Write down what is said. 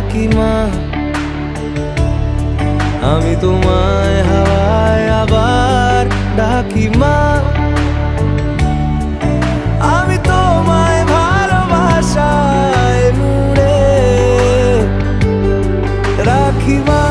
কি মা। আমি তোমায় হাওয়ায় আবার ডাকি মা। আমি তোমায় ভালোবাসায় মুড়ে রাখি মা।